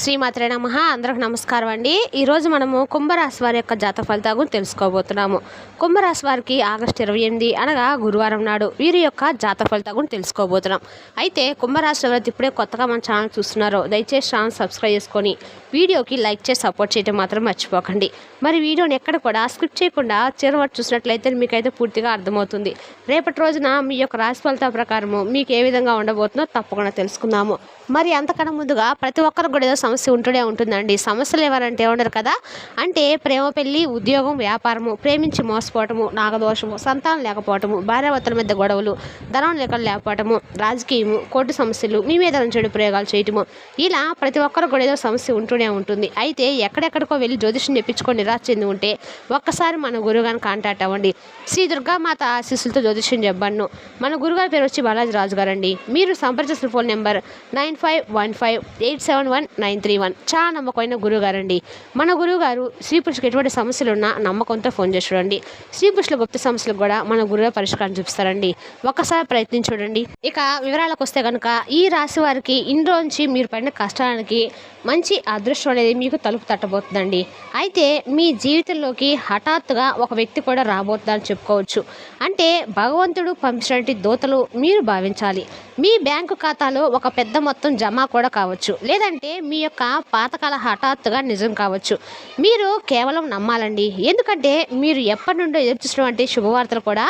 శ్రీమాత్రే నమ. అందరికి నమస్కారం అండి. ఈరోజు మనము కుంభరాశి వారి యొక్క జాత ఫలితాలు తెలుసుకోబోతున్నాము. కుంభరాశి వారికి ఆగస్టు ఇరవై ఎనిమిది అనగా గురువారం నాడు వీరి యొక్క జాత ఫలితాలను తెలుసుకోబోతున్నాం. అయితే కుంభరాశి వారి ఇప్పుడే కొత్తగా మన ఛానల్ చూస్తున్నారో దయచేసి ఛానల్ సబ్స్క్రైబ్ చేసుకొని వీడియోకి లైక్ చేసి సపోర్ట్ చేయడం మాత్రం మర్చిపోకండి. మరి వీడియోని ఎక్కడ కూడా స్కిప్ చేయకుండా చిరవట్ చూసినట్లయితే మీకైతే పూర్తిగా అర్థమవుతుంది. రేపటి రోజున మీ యొక్క రాశి ఫలితాల ప్రకారము మీకు ఏ విధంగా ఉండబోతుందో తప్పకుండా తెలుసుకుందాము. మరి అంతకన్నా ముందుగా ప్రతి ఒక్కరికి కూడా సమస్య ఉంటూనే ఉంటుందండి. సమస్యలు ఎవరంటే ఉండరు కదా? అంటే ప్రేమ పెళ్ళి ఉద్యోగం వ్యాపారము ప్రేమించి మోసపోవటము నాగదోషము సంతానం లేకపోవటము భార్యాభర్తల మీద గొడవలు ధనం లెక్కలు లేకపోవటము రాజకీయము కోర్టు సమస్యలు మీ మీద చెడు ప్రయోగాలు చేయటము ఇలా ప్రతి ఒక్కరు కూడా ఏదో సమస్య ఉంటూనే ఉంటుంది. అయితే ఎక్కడెక్కడికో వెళ్ళి జ్యోతిష్యం చెప్పించుకొని నిరాశ చెంది ఉంటే ఒక్కసారి మన గురుగారిని కాంటాక్ట్ అవ్వండి. శ్రీ దుర్గామాత ఆశీస్సులతో జ్యోతిష్యం చెప్పను మన గురుగారి పేరు వచ్చి బాలాజీ రాజు గారండి మీరు సంప్రదించిన phone number nine five one five eight seven one nine three one. చాలా నమ్మకమైన గురుగారండి మన గురువు గారు స్త్రీ పురుషులకు ఎటువంటి సమస్యలు ఉన్నా నమ్మకంతో ఫోన్ చేసి చూడండి. స్త్రీ పురుషుల గుప్త సమస్యలకు కూడా మన గురువు పరిష్కారం చూపిస్తారండి. ఒక్కసారి ప్రయత్నించి చూడండి. ఇక వివరాలకు వస్తే కనుక ఈ రాశి వారికి ఇంట్లోంచి మీరు పడిన కష్టానికి మంచి అదృష్టం అనేది మీకు తలుపు తట్టబోతుందండి. అయితే మీ జీవితంలోకి హఠాత్తుగా ఒక వ్యక్తి కూడా రాబోతుందని చెప్పుకోవచ్చు. అంటే భగవంతుడు పంపినటువంటి దూతలు మీరు భావించాలి. మీ బ్యాంకు ఖాతాలో ఒక పెద్ద మొత్తం జమ కూడా కావచ్చు. లేదంటే మీ యొక్క పాతకాల హఠాత్తుగా నిజం కావచ్చు. మీరు కేవలం నమ్మాలండి. ఎందుకంటే మీరు ఎప్పటి నుండో ఎదురుచూసినటువంటి శుభవార్తలు కూడా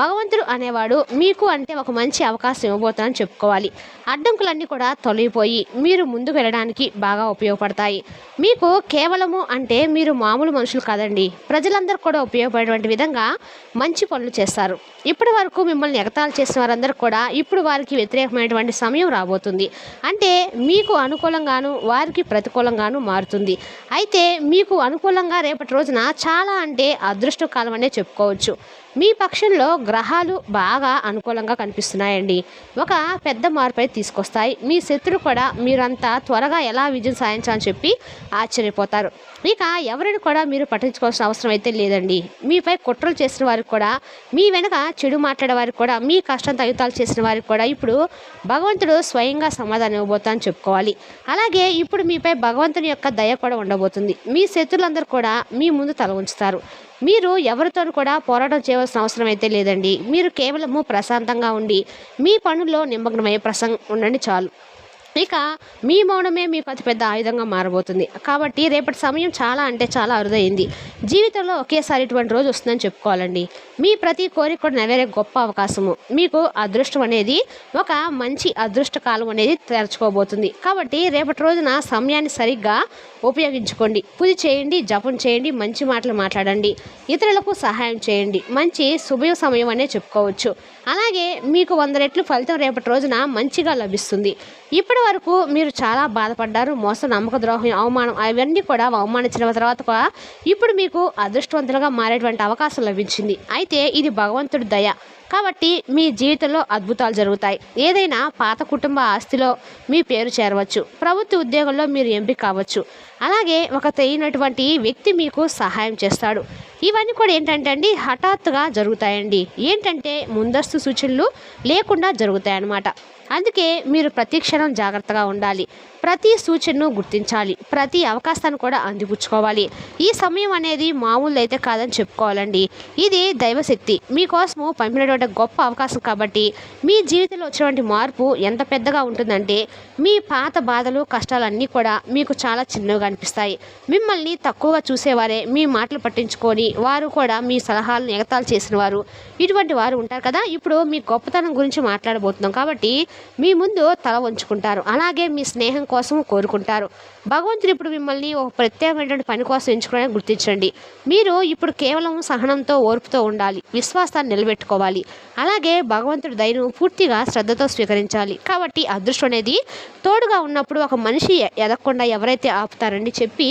భగవంతుడు అనేవాడు మీకు అంటే ఒక మంచి అవకాశం ఇవ్వబోతుందని చెప్పుకోవాలి. అడ్డంకులన్నీ కూడా తొలగిపోయి మీరు ముందుకు వెళ్ళడానికి బాగా ఉపయోగపడతాయి. మీకు కేవలము అంటే మీరు మామూలు మనుషులు కాదండి. ప్రజలందరూ కూడా ఉపయోగపడేటువంటి విధంగా మంచి పనులు చేస్తారు. ఇప్పటి వరకు మిమ్మల్ని ఎగతాలు చేసిన వారందరూ కూడా ఇప్పుడు వారికి వ్యతిరేకమైనటువంటి సమయం రాబోతుంది. అంటే మీకు అనుకూలంగాను వారికి ప్రతికూలంగాను మారుతుంది. అయితే మీకు అనుకూలంగా రేపటి రోజున చాలా అంటే అదృష్టకాలం అనే చెప్పుకోవచ్చు. మీ పక్షంలో గ్రహాలు బాగా అనుకూలంగా కనిపిస్తున్నాయండి. ఒక పెద్ద మార్పు అయితే తీసుకొస్తాయి. మీ శత్రులు కూడా మీరంతా త్వరగా ఎలా విజయం సాధించాలని చెప్పి ఆశ్చర్యపోతారు. ఇక ఎవరిని కూడా మీరు పట్టించుకోవాల్సిన అవసరం అయితే లేదండి. మీపై కుట్రలు చేసిన వారికి కూడా మీ వెనక చెడు మాట్లాడే వారికి కూడా మీ కష్టం తగ్గుతాలు చేసిన వారికి కూడా ఇప్పుడు భగవంతుడు స్వయంగా సమాధానం ఇవ్వబోతా అని చెప్పుకోవాలి. అలాగే ఇప్పుడు మీపై భగవంతుని యొక్క దయ కూడా ఉండబోతుంది. మీ శత్రులందరూ కూడా మీ ముందు తల ఉంచుతారు మీరు ఎవరితో కూడా పోరాటం చేయవలసిన అవసరం అయితే లేదండి. మీరు కేవలము ప్రశాంతంగా ఉండి మీ పనుల్లో నిమగ్నమయ్యే ప్రసంగం ఉండండి చాలు. ఇక మీ మౌనమే మీకు అతిపెద్ద ఆయుధంగా మారబోతుంది. కాబట్టి రేపటి సమయం చాలా అంటే చాలా అరుదైంది. జీవితంలో ఒకేసారి ఇటువంటి రోజు వస్తుందని చెప్పుకోవాలండి. మీ ప్రతి కోరిక కూడా నెరవేరే గొప్ప అవకాశము. మీకు అదృష్టం అనేది ఒక మంచి అదృష్ట కాలం అనేది తెరచుకోబోతుంది. కాబట్టి రేపటి రోజున సమయాన్ని సరిగ్గా ఉపయోగించుకోండి. పూజ చేయండి జపం చేయండి మంచి మాటలు మాట్లాడండి. ఇతరులకు సహాయం చేయండి. మంచి శుభ సమయం అనే చెప్పుకోవచ్చు. అలాగే మీకు వంద రెట్లు ఫలితం రేపటి రోజున మంచిగా లభిస్తుంది. ఇప్పుడు వరకు మీరు చాలా బాధపడ్డారు మోసం నమ్మక ద్రోహం అవమానం అవన్నీ కూడా అవమానించిన తర్వాత కూడా ఇప్పుడు మీకు అదృష్టవంతులుగా మారేటువంటి అవకాశం లభించింది. అయితే ఇది భగవంతుడి దయ. కాబట్టి మీ జీవితంలో అద్భుతాలు జరుగుతాయి. ఏదైనా పాత కుటుంబ ఆస్తిలో మీ పేరు చేరవచ్చు. ప్రభుత్వ ఉద్యోగంలో మీరు ఎంపిక కావచ్చు. అలాగే ఒక తెలియనటువంటి వ్యక్తి మీకు సహాయం చేస్తాడు. ఇవన్నీ కూడా ఏంటంటే అండి హఠాత్తుగా జరుగుతాయండి. ఏంటంటే ముందస్తు సూచనలు లేకుండా జరుగుతాయి అన్నమాట అందుకే మీరు ప్రతి క్షణం జాగ్రత్తగా ఉండాలి. ప్రతి సూచనను గుర్తించాలి. ప్రతి అవకాశాన్ని కూడా అందిపుచ్చుకోవాలి. ఈ సమయం అనేది మామూలు అయితే కాదని చెప్పుకోవాలండి. ఇది దైవశక్తి. మీకోసము పంపినటువంటి గొప్ప అవకాశం కాబట్టి మీ జీవితంలో వచ్చినటువంటి మార్పు ఎంత పెద్దగా ఉంటుందంటే మీ పాత బాధలు కష్టాలన్నీ కూడా మీకు చాలా చిన్నగా అనిపిస్తాయి. మిమ్మల్ని తక్కువగా చూసేవారే మీ మాటలు పట్టించుకొని వారు కూడా మీ సలహాలను ఎగతాలు చేసిన వారు. ఇటువంటి వారు ఉంటారు కదా. ఇప్పుడు మీ గొప్పతనం గురించి మాట్లాడబోతున్నాం కాబట్టి మీ ముందు తల వంచుకుంటారు. అలాగే మీ స్నేహం కోసం కోరుకుంటారు. భగవంతుడు ఇప్పుడు మిమ్మల్ని ఒక ప్రత్యేకమైనటువంటి పని కోసం ఎంచుకోవడానికి గుర్తించండి. మీరు ఇప్పుడు కేవలం సహనంతో ఓర్పుతో ఉండాలి. విశ్వాసాన్ని నిలబెట్టుకోవాలి. అలాగే భగవంతుడి దయను పూర్తిగా శ్రద్ధతో స్వీకరించాలి. కాబట్టి అదృష్టం అనేది తోడుగా ఉన్నప్పుడు ఒక మనిషి ఎదగకుండా ఎవరైతే ఆపుతారని చెప్పి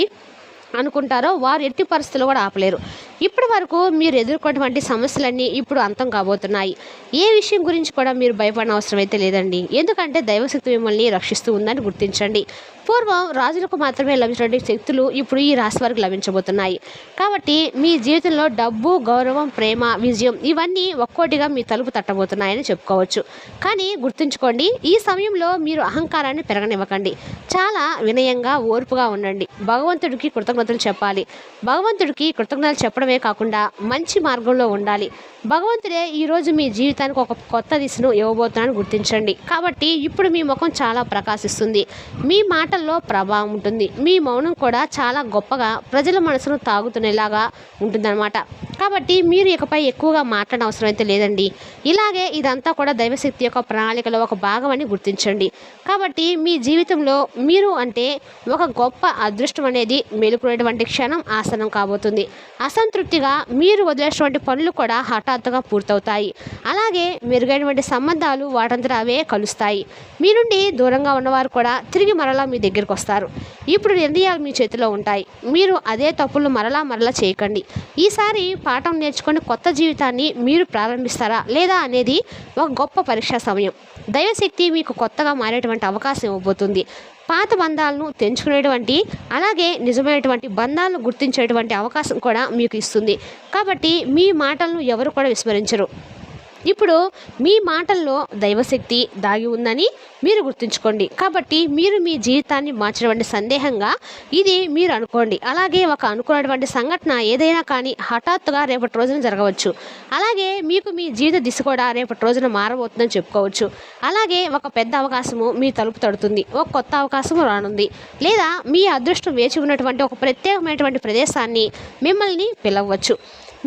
అనుకుంటారో వారు ఎట్టి పరిస్థితులు కూడా ఆపలేరు. ఇప్పటి వరకు మీరు ఎదుర్కొన్నటువంటి సమస్యలన్నీ ఇప్పుడు అంతం కాబోతున్నాయి. ఏ విషయం గురించి కూడా మీరు భయపడిన అవసరం అయితే లేదండి. ఎందుకంటే దైవశక్తి మిమ్మల్ని రక్షిస్తూ ఉందని గుర్తించండి. పూర్వం రాజులకు మాత్రమే లభించినటువంటి శక్తులు ఇప్పుడు ఈ రాశి వారికి లభించబోతున్నాయి. కాబట్టి మీ జీవితంలో డబ్బు గౌరవం ప్రేమ విజయం ఇవన్నీ ఒక్కోటిగా మీ తలుపు తట్టబోతున్నాయని చెప్పుకోవచ్చు. కానీ గుర్తుంచుకోండి ఈ సమయంలో మీరు అహంకారాన్ని పెరగనివ్వకండి. చాలా వినయంగా ఓర్పుగా ఉండండి. భగవంతుడికి కృతజ్ఞతలు చెప్పాలి. భగవంతుడికి కృతజ్ఞతలు చెప్పడమే కాకుండా మంచి మార్గంలో ఉండాలి. భగవంతుడే ఈరోజు మీ జీవితానికి ఒక కొత్త దిశను ఇవ్వబోతున్నాను గుర్తించండి. కాబట్టి ఇప్పుడు మీ ముఖం చాలా ప్రకాశిస్తుంది. మీ మాటల్లో ప్రభావం ఉంటుంది. మీ మౌనం కూడా చాలా గొప్పగా ప్రజల మనసును తాగుతునేలాగా ఉంటుందన్నమాట. కాబట్టి మీరు ఇకపై ఎక్కువగా మాట్లాడడం అవసరం అయితే లేదండి. ఇలాగే ఇదంతా కూడా దైవశక్తి యొక్క ప్రణాళికలో ఒక భాగం అని గుర్తించండి. కాబట్టి మీ జీవితంలో మీరు అంటే ఒక గొప్ప అదృష్టం అనేది మేలుకునేటువంటి క్షణం ఆసనం కాబోతుంది. అసంతృప్తిగా మీరు వదిలేసినటువంటి పనులు కూడా హఠాత్తుగా పూర్తవుతాయి. అలాగే మెరుగైనటువంటి సంబంధాలు వాటంతట అవే కలుస్తాయి. మీ నుండి దూరంగా ఉన్నవారు కూడా తిరిగి మరలా మీ దగ్గరికి వస్తారు. ఇప్పుడు నిర్ణయాలు మీ చేతిలో ఉంటాయి. మీరు అదే తప్పులు మరలా మరలా చేయకండి. ఈసారి పాఠం నేర్చుకుని కొత్త జీవితాన్ని మీరు ప్రారంభిస్తారా లేదా అనేది ఒక గొప్ప పరీక్షా సమయం. దైవశక్తి మీకు కొత్తగా మారేటువంటి అవకాశం ఇవ్వబోతుంది. పాత బంధాలను తెంచుకునేటువంటి అలాగే నిజమైనటువంటి బంధాలను గుర్తించేటువంటి అవకాశం కూడా మీకు ఇస్తుంది. కాబట్టి మీ మాటలను ఎవరు కూడా విస్మరించరు. ఇప్పుడు మీ మాటల్లో దైవశక్తి దాగి ఉందని మీరు గుర్తుంచుకోండి. కాబట్టి మీరు మీ జీవితాన్ని మార్చినటువంటి సందేహంగా ఇది మీరు అనుకోండి. అలాగే ఒక అనుకున్నటువంటి సంఘటన ఏదైనా కానీ హఠాత్తుగా రేపటి రోజున జరగవచ్చు. అలాగే మీకు మీ జీవిత దిశ కూడా రేపటి రోజున మారబోతుందని చెప్పుకోవచ్చు. అలాగే ఒక పెద్ద అవకాశము మీ తలుపు తడుతుంది. ఒక కొత్త అవకాశము రానుంది. లేదా మీ అదృష్టం వేచి ఉన్నటువంటి ఒక ప్రత్యేకమైనటువంటి ప్రదేశాన్ని మిమ్మల్ని పిలవచ్చు.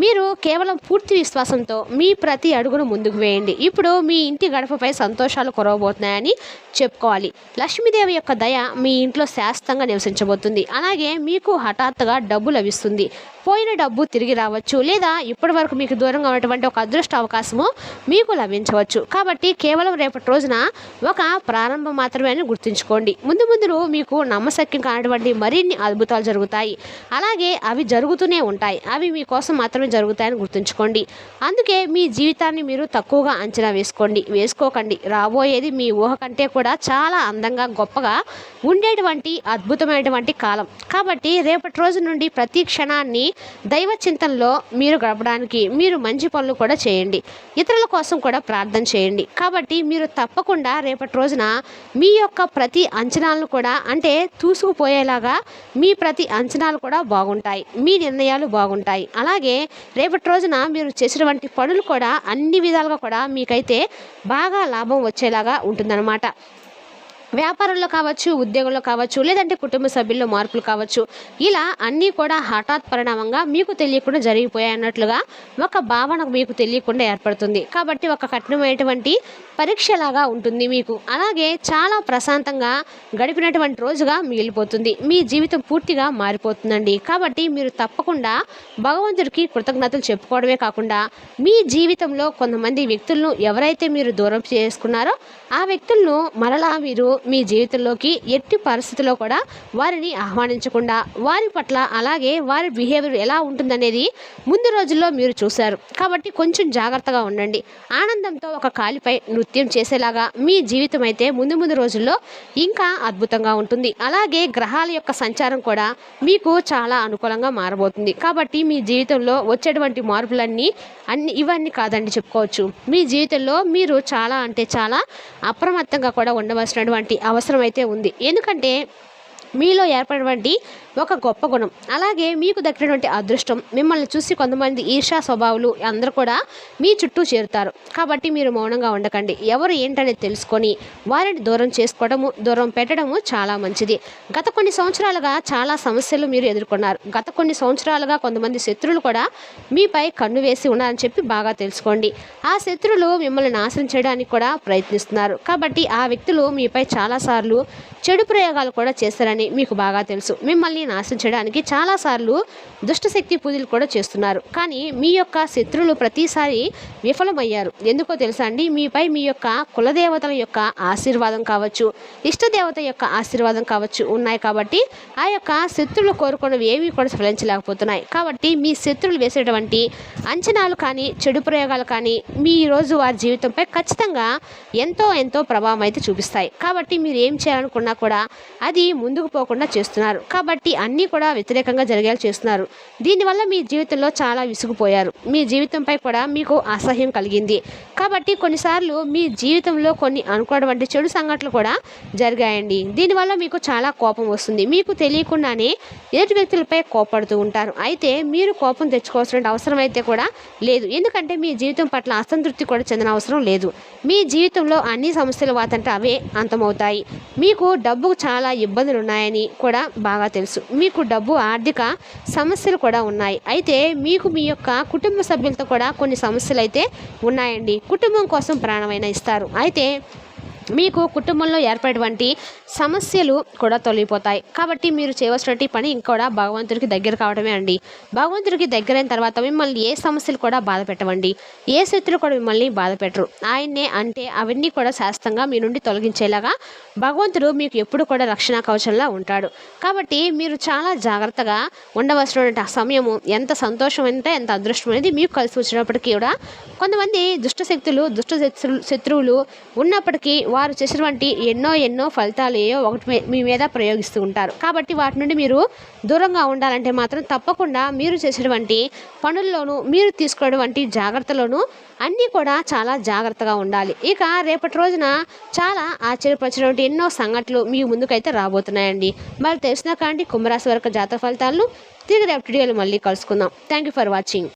మీరు కేవలం పూర్తి విశ్వాసంతో మీ ప్రతి అడుగును ముందుకు వేయండి. ఇప్పుడు మీ ఇంటి గడపపై సంతోషాలు కురవబోతున్నాయని చెప్పుకోవాలి. లక్ష్మీదేవి యొక్క దయ మీ ఇంట్లో శాశ్వతంగా నివసించబోతుంది. అలాగే మీకు హఠాత్తుగా డబ్బు లభిస్తుంది. పోయిన డబ్బు తిరిగి రావచ్చు లేదా ఇప్పటి వరకు మీకు దూరంగా ఉన్నటువంటి ఒక అదృష్ట అవకాశము మీకు లభించవచ్చు. కాబట్టి కేవలం రేపటి రోజున ఒక ప్రారంభం మాత్రమే అని గుర్తుంచుకోండి. ముందు ముందు మీకు నమ్మశక్యం కానటువంటి మరిన్ని అద్భుతాలు జరుగుతాయి. అలాగే అవి జరుగుతూనే ఉంటాయి. అవి మీకోసం మాత్రమే జరుగుతాయని గుర్తుంచుకోండి. అందుకే మీ జీవితాన్ని మీరు తక్కువగా అంచనా వేసుకోండి. వేసుకోకండి. రాబోయేది మీ ఊహ కంటే కూడా చాలా అందంగా గొప్పగా ఉండేటువంటి అద్భుతమైనటువంటి కాలం. కాబట్టి రేపటి రోజు నుండి ప్రతి క్షణాన్ని దైవ చింతనలో మీరు గడపడానికి మీరు మంచి పనులు కూడా చేయండి. ఇతరుల కోసం కూడా ప్రార్థన చేయండి. కాబట్టి మీరు తప్పకుండా రేపటి రోజున మీ యొక్క ప్రతి అంచనాలను కూడా అంటే తూసుకుపోయేలాగా మీ ప్రతి అంచనాలు కూడా బాగుంటాయి. మీ నిర్ణయాలు బాగుంటాయి. అలాగే రేపటి రోజున మీరు చేసినటువంటి పనులు కూడా అన్ని విధాలుగా కూడా మీకైతే బాగా లాభం వచ్చేలాగా ఉంటుందన్నమాట. వ్యాపారంలో కావచ్చు ఉద్యోగంలో కావచ్చు లేదంటే కుటుంబ సభ్యుల్లో మార్పులు కావచ్చు ఇలా అన్నీ కూడా హఠాత్ పరిణామంగా మీకు తెలియకుండా జరిగిపోయాయి అన్నట్లుగా ఒక భావన మీకు తెలియకుండా ఏర్పడుతుంది. కాబట్టి ఒక కఠినమైనటువంటి పరీక్షలాగా ఉంటుంది మీకు. అలాగే చాలా ప్రశాంతంగా గడిపినటువంటి రోజుగా మిగిలిపోతుంది. మీ జీవితం పూర్తిగా మారిపోతుందండి. కాబట్టి మీరు తప్పకుండా భగవంతుడికి కృతజ్ఞతలు చెప్పుకోవడమే కాకుండా మీ జీవితంలో కొంతమంది వ్యక్తులను ఎవరైతే మీరు దూరం చేసుకున్నారో ఆ వ్యక్తులను మరలా మీరు మీ జీవితంలోకి ఎట్టి పరిస్థితిలో కూడా వారిని ఆహ్వానించకుండా వారి పట్ల అలాగే వారి బిహేవియర్ ఎలా ఉంటుందనేది ముందు రోజుల్లో మీరు చూశారు. కాబట్టి కొంచెం జాగ్రత్తగా ఉండండి. ఆనందంతో ఒక కాలిపై నృత్యం చేసేలాగా మీ జీవితం అయితే ముందు ముందు రోజుల్లో ఇంకా అద్భుతంగా ఉంటుంది. అలాగే గ్రహాల యొక్క సంచారం కూడా మీకు చాలా అనుకూలంగా మారబోతుంది. కాబట్టి మీ జీవితంలో వచ్చేటువంటి మార్పులన్నీ అన్ని ఇవన్నీ కాదండి చెప్పుకోవచ్చు. మీ జీవితంలో మీరు చాలా అంటే చాలా అప్రమత్తంగా కూడా ఉండవలసినటువంటి అవసరం అయితే ఉంది. ఎందుకంటే మీలో ఏర్పడినటువంటి ఒక గొప్ప గుణం. అలాగే మీకు దక్కినటువంటి అదృష్టం మిమ్మల్ని చూసి కొంతమంది ఈర్షా స్వభావాలు అందరూ కూడా మీ చుట్టూ చేరుతారు. కాబట్టి మీరు మౌనంగా ఉండకండి. ఎవరు ఏంటనేది తెలుసుకొని వారిని దూరం చేసుకోవడము దూరం పెట్టడము చాలా మంచిది. గత కొన్ని సంవత్సరాలుగా చాలా సమస్యలు మీరు ఎదుర్కొన్నారు. గత కొన్ని సంవత్సరాలుగా కొంతమంది శత్రువులు కూడా మీపై కన్ను వేసి ఉన్నారని చెప్పి బాగా తెలుసుకోండి. ఆ శత్రువులు మిమ్మల్ని నాశనం చేయడానికి కూడా ప్రయత్నిస్తున్నారు. కాబట్టి ఆ వ్యక్తులు మీపై చాలాసార్లు చెడు ప్రయోగాలు కూడా చేస్తారని మీకు బాగా తెలుసు. మిమ్మల్ని నాశనం చేయడానికి చాలాసార్లు దుష్టశక్తి పూజలు కూడా చేస్తున్నారు. కానీ మీ యొక్క శత్రువులు ప్రతిసారి విఫలమయ్యారు. ఎందుకో తెలుసా అండి? మీపై మీ యొక్క కులదేవతల యొక్క ఆశీర్వాదం కావచ్చు ఇష్టదేవత యొక్క ఆశీర్వాదం కావచ్చు ఉన్నాయి కాబట్టి ఆ యొక్క శత్రువులు కోరుకున్నవి ఏవి కూడా ఫలించలేకపోతున్నాయి. కాబట్టి మీ శత్రువులు వేసేటువంటి అంచనాలు కానీ చెడు ప్రయోగాలు కానీ మీ రోజు వారి జీవితంపై ఖచ్చితంగా ఎంతో ఎంతో ప్రభావం అయితే చూపిస్తాయి. కాబట్టి మీరు ఏం చేయాలనుకున్నా కూడా అది ముందుకు పోకుండా చేస్తున్నారు. కాబట్టి అన్నీ కూడా వ్యతిరేకంగా జరిగేలా చేస్తున్నారు. దీనివల్ల మీ జీవితంలో చాలా విసుగుపోయారు. మీ జీవితంపై కూడా మీకు అసహ్యం కలిగింది. కాబట్టి కొన్నిసార్లు మీ జీవితంలో కొన్ని అనుకున్నటువంటి చెడు సంఘటనలు కూడా జరిగాయండి. దీనివల్ల మీకు చాలా కోపం వస్తుంది. మీకు తెలియకుండానే ఎదుటి వ్యక్తులపై కోపడుతూ ఉంటారు. అయితే మీరు కోపం తెచ్చుకోవాల్సిన అవసరం అయితే కూడా లేదు. ఎందుకంటే మీ జీవితం పట్ల అసంతృప్తి కూడా చెందిన అవసరం లేదు. మీ జీవితంలో అన్ని సమస్యలు వాతంటే అవే అంతమవుతాయి. మీకు డబ్బుకు చాలా ఇబ్బందులు ఉన్నాయని కూడా బాగా తెలుసు. మీకు డబ్బు ఆర్థిక సమస్యలు కూడా ఉన్నాయి. అయితే మీకు మీ యొక్క కుటుంబ సభ్యులతో కూడా కొన్ని సమస్యలు అయితే ఉన్నాయండి. కుటుంబం కోసం ప్రాణమైన ఇస్తారు. అయితే మీకు కుటుంబంలో ఏర్పడేటువంటి సమస్యలు కూడా తొలగిపోతాయి. కాబట్టి మీరు చేయవలసినటువంటి పని ఇంకా భగవంతుడికి దగ్గర కావడమే అండి. భగవంతుడికి దగ్గరైన తర్వాత మిమ్మల్ని ఏ సమస్యలు కూడా బాధ పెట్టవండి. ఏ శత్రులు కూడా మిమ్మల్ని బాధ పెట్టరు. ఆయన్నే అంటే అవన్నీ కూడా శాస్త్రంగా మీ నుండి తొలగించేలాగా భగవంతుడు మీకు ఎప్పుడు కూడా రక్షణ కవచంలా ఉంటాడు. కాబట్టి మీరు చాలా జాగ్రత్తగా ఉండవలసినటువంటి ఆ సమయము ఎంత సంతోషం అంటే ఎంత అదృష్టం అనేది మీకు కలిసి వచ్చినప్పటికీ కూడా కొంతమంది దుష్ట శక్తులు దుష్ట శత్రు- శత్రువులు ఉన్నప్పటికీ వారు చేసినటువంటి ఎన్నో ఎన్నో ఫలితాలు ఏవో ఒకటి మీ- మీద ప్రయోగిస్తూ ఉంటారు. కాబట్టి వాటి నుండి మీరు దూరంగా ఉండాలంటే మాత్రం తప్పకుండా మీరు చేసేటువంటి పనుల్లోనూ మీరు తీసుకున్నటువంటి జాగ్రత్తలోనూ అన్నీ కూడా చాలా జాగ్రత్తగా ఉండాలి. ఇక రేపటి రోజున చాలా ఆశ్చర్యపరిచినటువంటి ఎన్నో సంఘటనలు మీ ముందుకైతే రాబోతున్నాయండి. మరి తెలిసిన కాండి కుంభరాశి వరకు జాతర ఫలితాలను తిరిగి రేపటి వీడియోలు మళ్ళీ కలుసుకుందాం. Thank you for watching